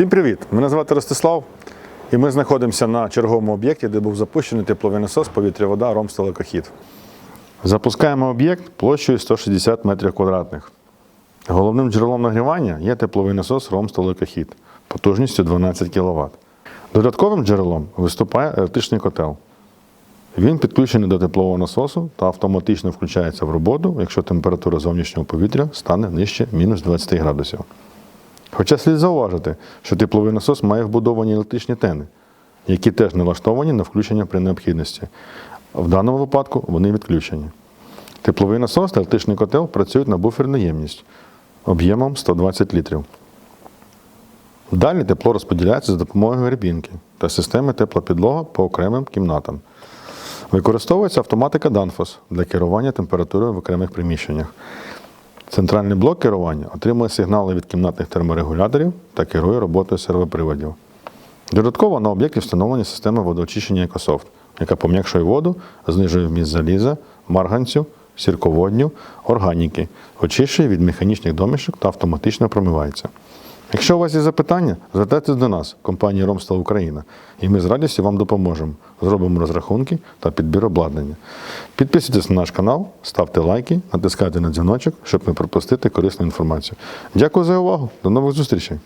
Всім привіт! Мене звати Ростислав, і ми знаходимося на черговому об'єкті, де був запущений тепловий насос повітря-вода Ромстелекохід. Запускаємо об'єкт площею 160 метрів квадратних. Головним джерелом нагрівання є тепловий насос Ромстелекохід потужністю 12 кВт. Додатковим джерелом виступає електричний котел. Він підключений до теплового насосу та автоматично включається в роботу, якщо температура зовнішнього повітря стане нижче мінус 20 градусів. Хоча слід зауважити, що тепловий насос має вбудовані електричні тени, які теж налаштовані на включення при необхідності. В даному випадку вони відключені. Тепловий насос та електричний котел працюють на буферну ємність об'ємом 120 літрів. Далі тепло розподіляється за допомогою гребінки та системи теплопідлога по окремим кімнатам. Використовується автоматика Danfoss для керування температурою в окремих приміщеннях. Центральний блок керування отримує сигнали від кімнатних терморегуляторів та керує роботою сервоприводів. Додатково на об'єкті встановлені системи водоочищення Екософт, яка пом'якшує воду, знижує вміст заліза, марганцю, сірководню, органіки, очищує від механічних домішок та автоматично промивається. Якщо у вас є запитання, звертайтесь до нас, компанії Ромстал Україна, і ми з радістю вам допоможемо. Зробимо розрахунки та підбір обладнання. Підписуйтесь на наш канал, ставте лайки, натискайте на дзвіночок, щоб не пропустити корисну інформацію. Дякую за увагу. До нових зустрічей!